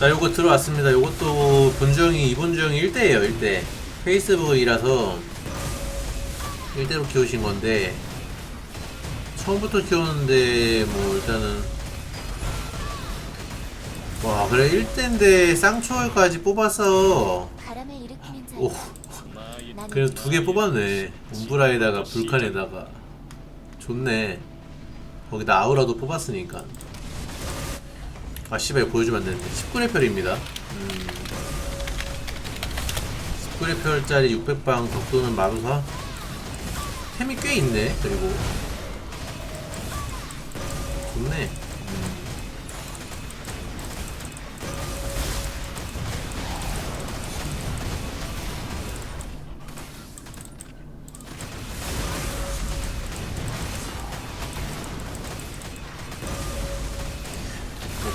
자 요거 들어왔습니다. 요것도 본주형이 이본주형이 1대예요 1대. 페이스북이라서 1대로 키우신 건데 처음부터 키웠는데 뭐 일단은. 와 그래 1대인데 쌍초월까지 자. 오 그래서 두 개 뽑았네. 움브라에다가 불칸에다가. 좋네. 거기다 아우라도 뽑았으니까 아 씨발 보여주면 안되는데. 19레펠입니다. 음. 19레펠짜리 600방 덕도는 마루사? 템이 꽤 있네 그리고. 좋네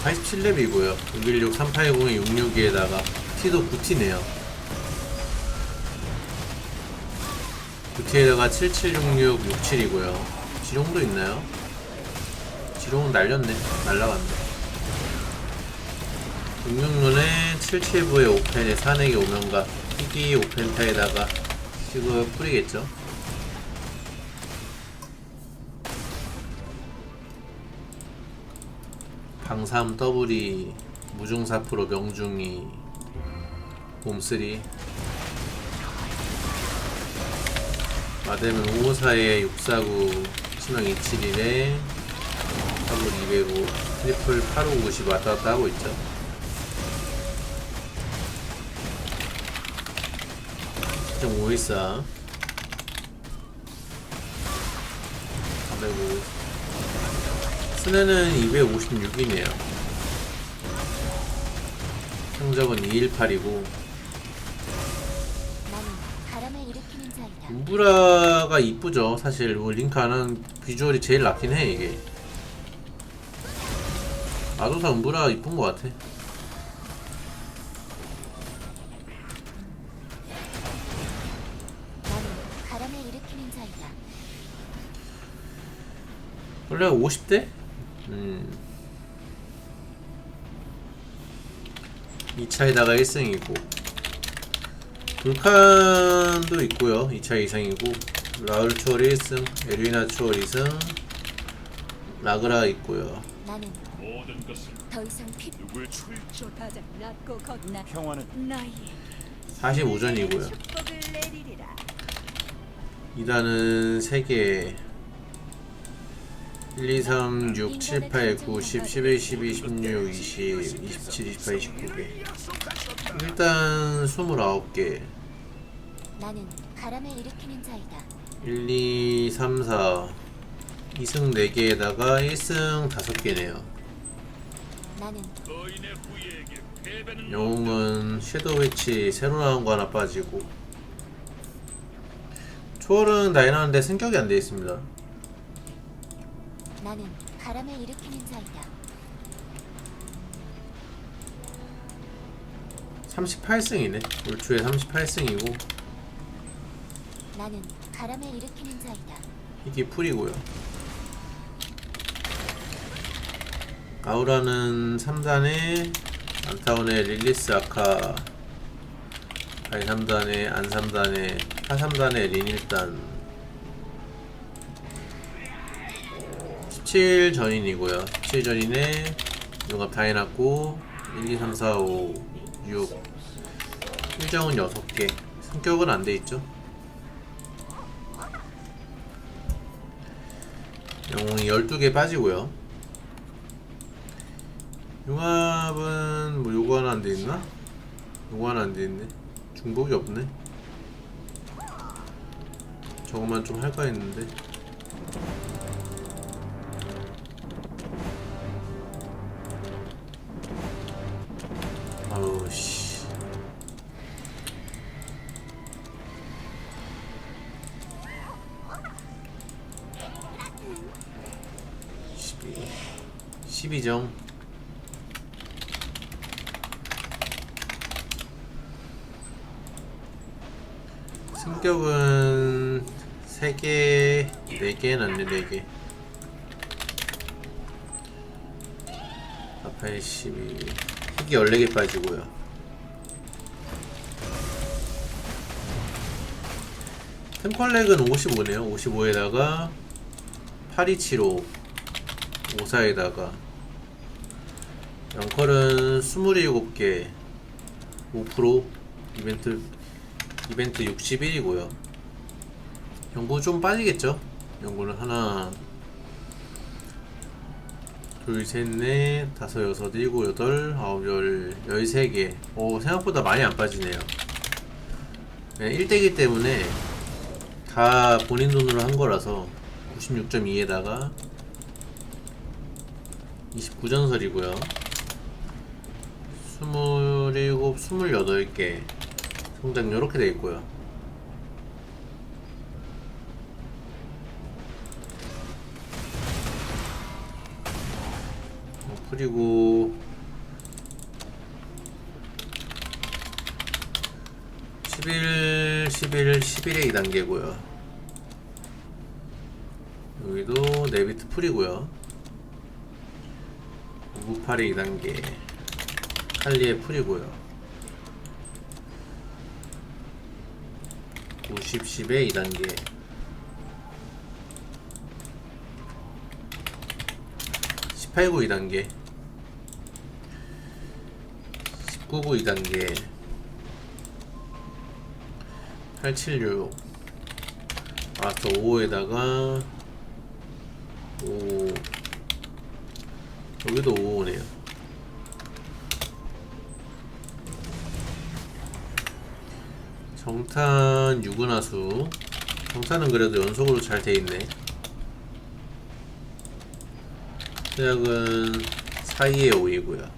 87렙이고요. 616, 380에 662에다가 T도 9T네요. 9T에다가 7766, 67이고요. 지룡도 있나요? 지룡은 날렸네. 날라갔네. 666에 77부에 5펜에 4넥에 오면가 희귀 5펜타에다가 지금 뿌리겠죠 방삼 더블이 무중사 프로 명중이 봄쓰리. 마데면 554에 649 치명 271에 더블 205 트리플 8590 왔다 갔다 하고 있죠. 514 스네는 256이네요. 성적은 218이고 나는 바람을 일으키는 자이다. um브라가 이쁘죠. 사실 뭐 링카는 비주얼이 제일 낫긴 해 이게. 아도사 um브라 이쁜 것 같아. 원래 50대? 음. 2차에다가 1승이고. 불칸도 있고요. 2차 이상이고. 라울 추월 1승 에리나 추월 2승 라그라 있고요. 나는 모든 더 이상 피 누구의 출 쫓아자 낮고 걷나? 평화는 나의 45전이고요. 축복을 내리리라. 2단은 3개 1, 2, 3, 6, 7, 8, 9, 10, 11, 12, 16, 20, 27, 28, 29개 일단 29개. 나는 바람을 일으키는 자이다. 1, 2, 3, 4 2승 4개에다가 1승 5개네요. 나는 영웅은 섀도우 위치 새로 나온 거 하나 빠지고. 초월은 다이나는데 승격이 안 돼 있습니다 나는 바람을 일으키는 자이다. 38승이네 올 초에 38승이고 나는 바람을 일으키는 자이다. 이게 풀이고요 아우라는 3단에 안타운의 릴리스 아카 아이 3단에 안 3단에 하 3단에 린 1단 17전인이고요. 17전인에 용합 다 해놨고 1, 2, 3, 4, 5, 6 일정은 6개. 성격은 안 돼있죠? 영웅이 12개 빠지고요. 융합은 뭐 요거 하나 안 돼있나? 요거 하나 안 돼있네. 중복이 없네. 저것만 좀 할까 했는데 아우 씨 십이 12정 승격은 3개, 4개 났네 4개. 4, 8, 12 크기 14개 빠지고요. 템컬렉은 55네요. 55에다가 8275 54에다가 영컬은 27개 5% 이벤트 이벤트 61이고요. 연구 좀 빠지겠죠? 연구는 하나 둘, 셋, 넷, 다섯, 여섯, 일곱, 여덟, 아홉, 열, 열세 개. 오, 생각보다 많이 안 빠지네요. 그냥 1대기 때문에 다 본인 돈으로 한 거라서 96.2에다가 29전설이고요. 27, 28개. 성장 요렇게 돼 있고요. 그리고 11, 11, 11의 2단계고요. 여기도 네비트 풀이고요. 598의 2단계. 칼리의 풀이고요. 90, 10의 2단계. 18구 2단계. 19구 2단계. 876 아저 5에다가 5 여기도 5네요. 정탄 유근하수. 정탄은 그래도 연속으로 잘 돼있네 시작은 사이의 5이고요.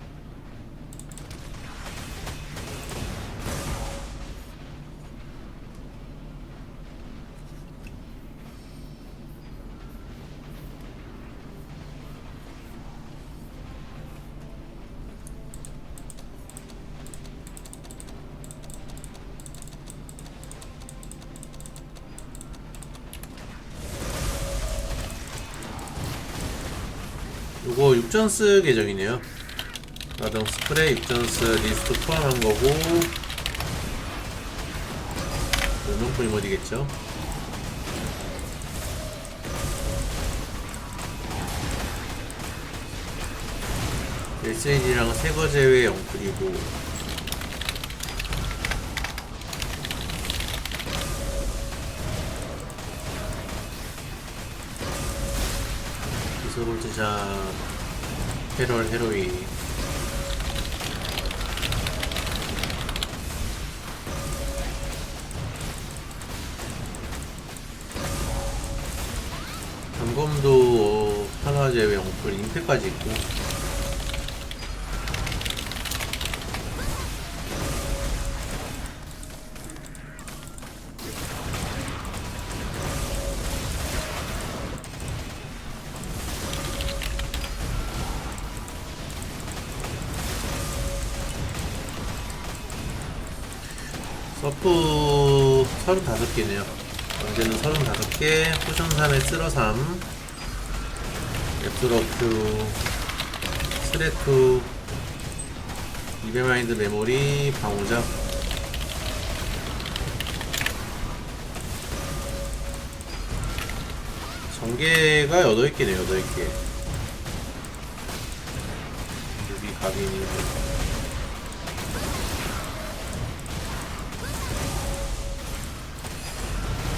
6전스 계정이네요. 마동 스프레이 6전스 리스트 포함한 거고 명품이 어디겠죠? SN이랑 새거 제외 영풀이고 기소볼트자 헤럴 헤로이. 점검도 하나제외 영풀 임팩까지 있고 35개네요. 언제는 35개, 포션 3에 쓸어 3, 앱스러큐, 스레투, 이베마인드 메모리, 방어작, 전개가 8개네요, 8개. 여기 가빈이.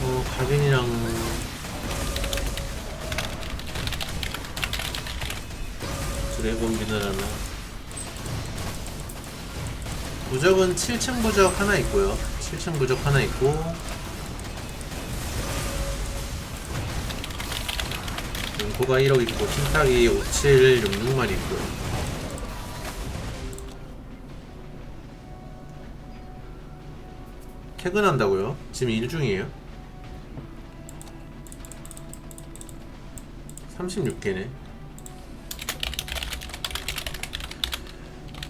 어, 가빈이랑 드래곤 비너라나 부적은 7층 부적 하나 있고요 7층 부적 하나 있고 용코가 1억 있고 틴탁이 5766만 있고요 퇴근한다고요? 지금 일 중이에요? 36개네.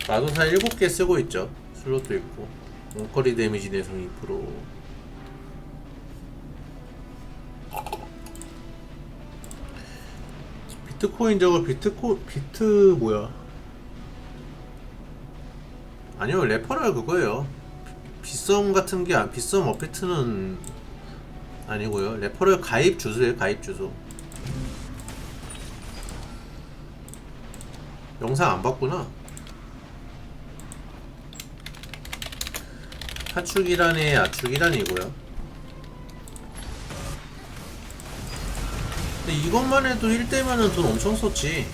마도사 7개 쓰고 있죠. 슬롯도 있고. 원거리 데미지 내성 2%. 비트코인 저거 비트코 비트 뭐야? 아니요 레퍼럴 그거예요 빗썸 같은 게 아- 빗썸 업데이트는 아니고요 레퍼럴 가입 주소예요 가입 주소 영상 안 봤구나. 하축 1안에 아축 1안이고요. 근데 이것만 해도 1대면은 돈 엄청 썼지.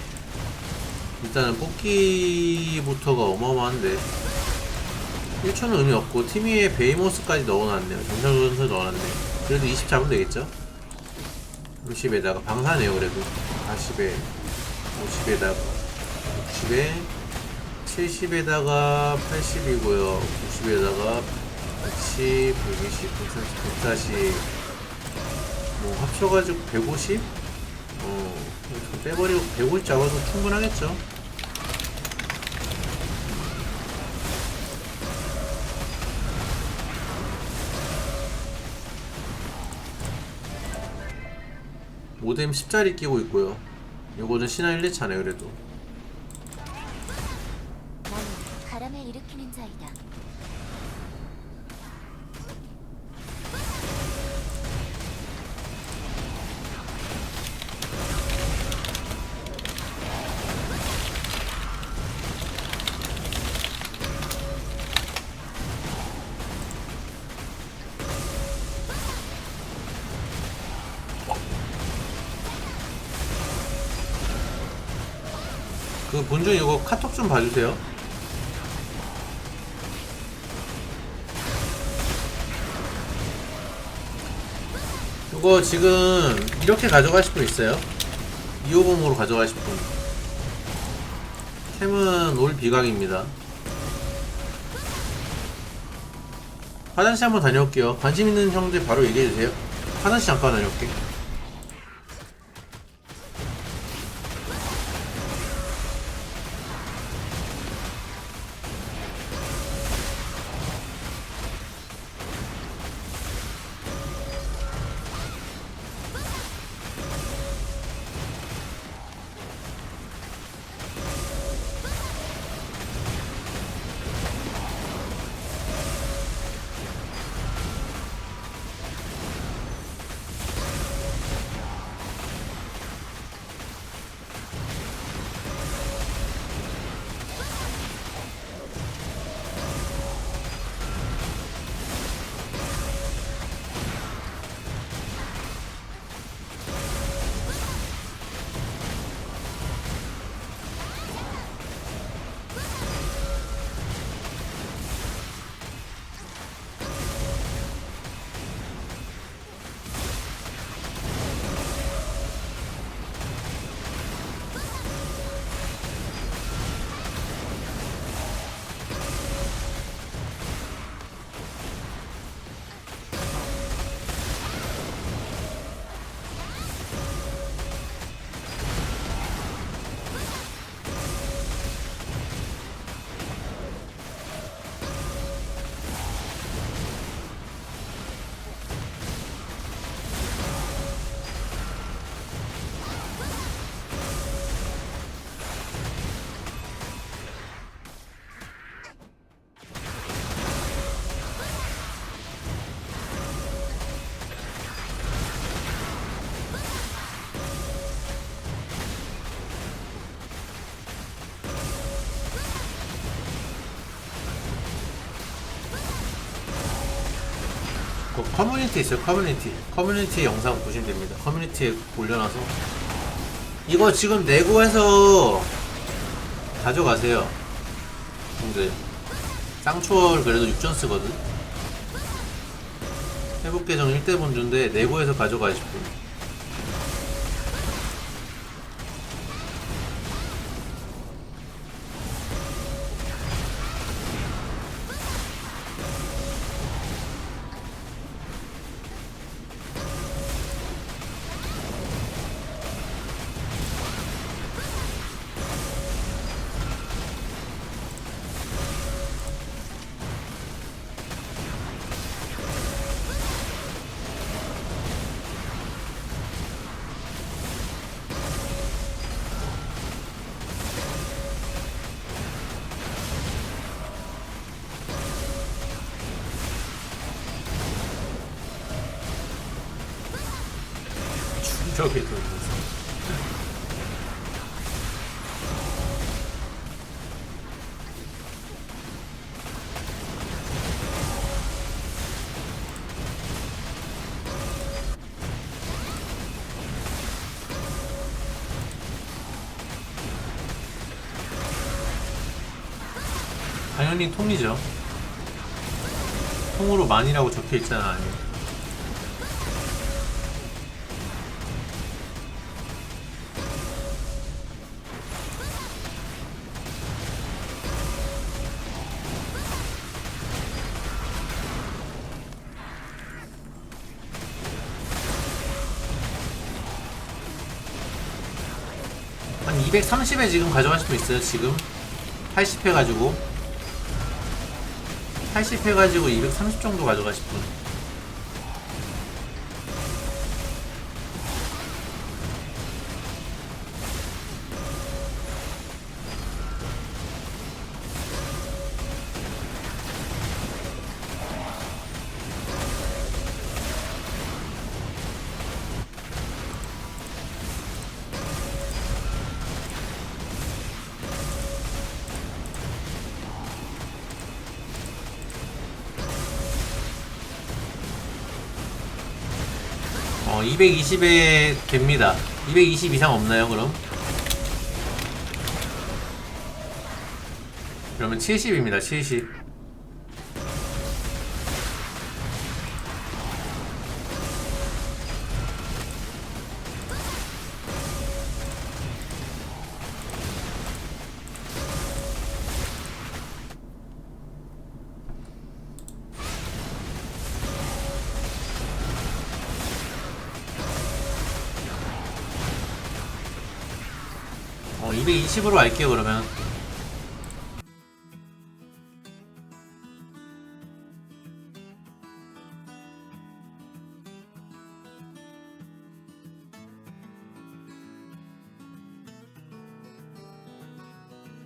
일단은 뽑기부터가 어마어마한데. 1초는 의미 없고 티미에 베이모스까지 넣어놨네요. 정찰 전술 넣어놨네. 그래도 20 잡으면 되겠죠? 30에다가 방사네요 그래도. 40에 50에다가 60에 70에다가 80이고요. 90에다가 110, 120, 130, 140 뭐 합쳐가지고 150? 어좀 빼버리고 150 잡아도 충분하겠죠? 모뎀 10짜리 끼고 있고요. 요거는 신화 1례차네 그래도 그 본중 이거 카톡 좀 봐주세요. 이거 지금 이렇게 가져가실 분 있어요? 2호봉으로 가져가실 분. 템은 올 비각입니다. 화장실 한번 다녀올게요. 관심 있는 형들 바로 얘기해주세요. 화장실 잠깐 다녀올게 커뮤니티 있어요 커뮤니티. 커뮤니티 영상 보시면 됩니다. 커뮤니티에 올려놔서. 이거 지금 내고해서 가져가세요. 근데 쌍초월 그래도 6전 쓰거든. 회복 계정 1대 본주인데 내고해서 이 렇게 돌면서 당연히 통이죠. 통으로 만이라고 적혀 있잖아. 아니. 한 230에 지금 가져가실 분 있어요, 지금? 80 해가지고. 80 해가지고 230 정도 가져가실 분. 220에 됩니다. 220 이상 없나요, 그럼? 그러면 70입니다, 70. 220으로 할게요, 그러면.